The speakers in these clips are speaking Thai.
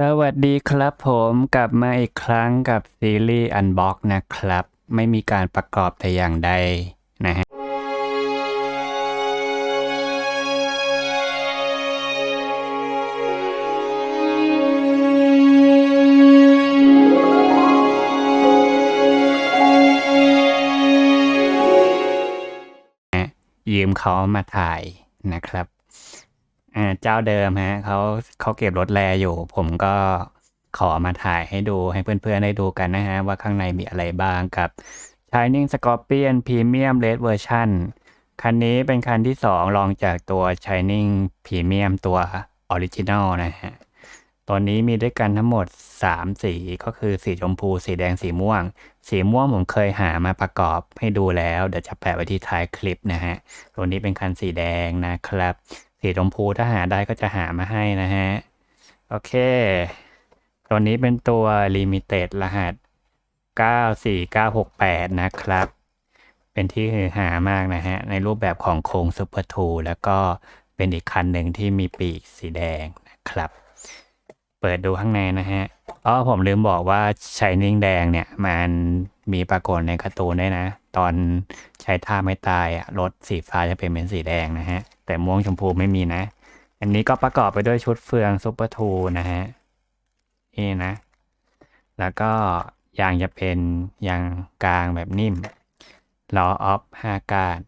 สวัสดีครับผมกลับมาอีกครั้งกับซีรีส์ Unbox นะครับ ไม่มีการประกอบแต่อย่างใดนะฮะยืมเขามาถ่ายนะครับ อ่าเจ้าเดิมฮะเขาเขาเก็บรถแลอยู่ ผมก็ขอมาถ่ายให้ดูให้เพื่อนๆ ได้ดูกันนะฮะ ว่าข้างในมีอะไรบ้างกับ Shining Scorpion Premium Red Version คันนี้เป็นคันที่2รองจากตัว Shining Premium ตัว Original นะฮะ ตัวนี้มีด้วยกันทั้งหมด 3 สีก็คือสีชมพู สีแดงสีม่วง สีม่วงผมเคยหามาประกอบให้ดูแล้ว เดี๋ยวจะแปะไว้ที่ท้ายคลิปนะฮะ ตัวนี้เป็นคันสีแดงนะครับ สีชมพูถ้าหาได้ก็จะหามาให้นะฮะ โอเค ตัวนี้เป็นตัว Limited รหัส 94968 นะครับ เป็นที่ฮือหามากนะฮะ ในรูปแบบของโครงซูเปอร์ทูแล้วก็เป็นอีกคันหนึ่งที่มีปีกสีแดงนะครับ เปิดดูข้างในนะฮะอ๋อผมลืมบอกว่า Shining แดงเนี่ย มันมีปรากฏในการ์ตูนด้วยนะ ตอนใช้ท่าไม่ตายอะรถสีฟ้าจะเป็นเป็นสีแดงนะฮะ แต่ม่วงชมพูไม่มีนะ อันนี้ก็ประกอบไปด้วยชุดเฟืองซูเปอร์ทูนะฮะนี่นะ แล้วก็ยางจะเป็นยางกลางแบบนิ่มล้อออฟห้าก้าน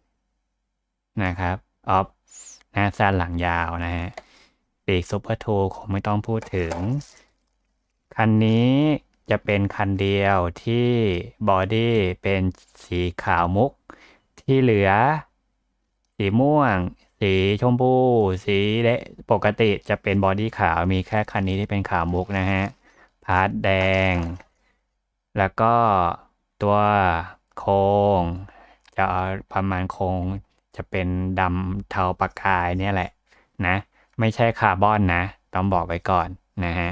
นะครับออฟหน้าสั้นหลังยาวนะฮะปีกซูเปอร์ทูคงไม่ต้องพูดถึง คันนี้จะเป็นคันเดียวที่บอดี้เป็นสีขาวมุก ที่เหลือ สีม่วง สีชมพูสีเดปกติจะเป็นบอดี้ขาวมีแค่คันนี้ที่เป็นขาวมุกนะฮะ พาร์ทแดง แล้วก็ตัวโครงจะประมาณโครงจะเป็นดำเทาประกายเนี่ยแหละนะ ไม่ใช่คาร์บอนนะ ต้องบอกไว้ก่อนนะฮะ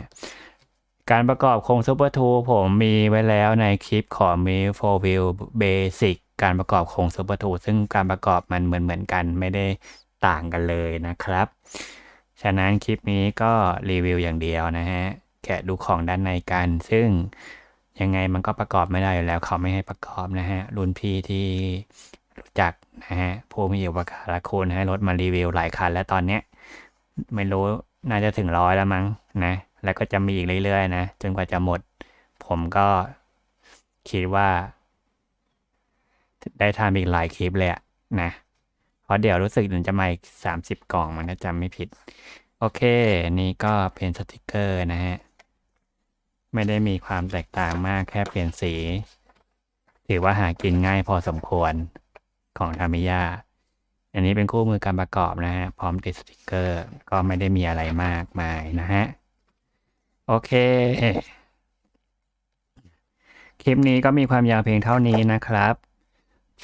การประกอบโครงซูเปอร์ทูผมมีไว้แล้วในคลิปของมีโฟวิลเบสิกการประกอบโครงซูเปอร์ทูซึ่งการประกอบมันเหมือนเหมือนกันไม่ได้ ต่างกันเลยนะครับ ฉะนั้นคลิปนี้ก็รีวิวอย่างเดียวนะฮะ แกะดูของด้านในกัน ซึ่งยังไงมันก็ประกอบไม่ได้อยู่แล้วเขาไม่ให้ประกอบนะฮะ รุ่นพี่ที่รู้จักนะฮะผู้มีอุปการะคุณให้รถมารีวิวหลายคัน แล้วตอนเนี้ยไม่รู้น่าจะถึงร้อยแล้วมั้งนะ แล้วก็จะมีอีกเรื่อยๆ นะ จนกว่าจะหมด ผมก็คิดว่า ได้ทำอีกหลายคลิปเลยอะนะ ราะเดี๋ยวรู้สึกมันจะมาอีกสามสิบกล่องมันถ้าจำไม่ผิด โอเค นี่ก็เป็นสติกเกอร์นะฮะ ไม่ได้มีความแตกต่างมากแค่เปลี่ยนสี ถือว่าหากินง่ายพอสมควรของทามิยาอันนี้เป็นคู่มือการประกอบนะฮะ พร้อมติดสติกเกอร์ ก็ไม่ได้มีอะไรมากมายนะฮะ โอเค คลิปนี้ก็มีความยาวเพียงเท่านี้นะครับ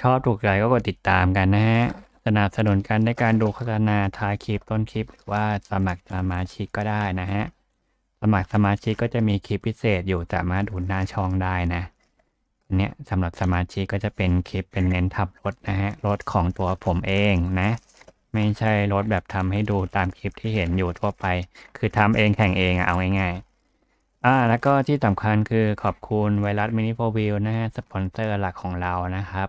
ชอบถูกใจก็กดติดตามกันนะฮะ สนับสนุนกันในการดูโฆษณาท้ายคลิปต้นคลิป หรือว่าสมัครสมาชิกก็ได้นะฮะ สมัครสมาชิกก็จะมีคลิปพิเศษอยู่สามารถดูหน้าช่องได้นะอันเนี้ยสำหรับสมาชิกก็จะเป็นคลิปเป็นเน้นทับรถนะฮะรถของตัวผมเองนะ ไม่ใช่รถแบบทำให้ดูตามคลิปที่เห็นอยู่ทั่วไป คือทำเองแข่งเองเอาง่ายๆอ่าแล้วก็ที่สำคัญคือขอบคุณไวรัสมินิโฟวิลนะฮะสปอนเซอร์หลักของเรานะครับ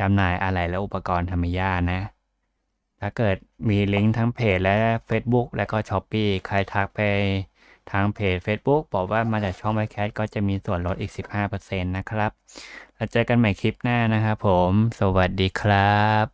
จำหน่ายอะไรและอุปกรณ์ธรรมยานะ ถ้าเกิดมีลิงก์ทั้งเพจและ Facebook และก็ s h อ p e e ใครทักไปทางเพจ Facebook บอกว่ามาจากช่องไวแคสก็จะมีส่วนลดอีก 15%นะครับ แล้วเจอกันใหม่คลิปหน้านะครับผม สวัสดีครับ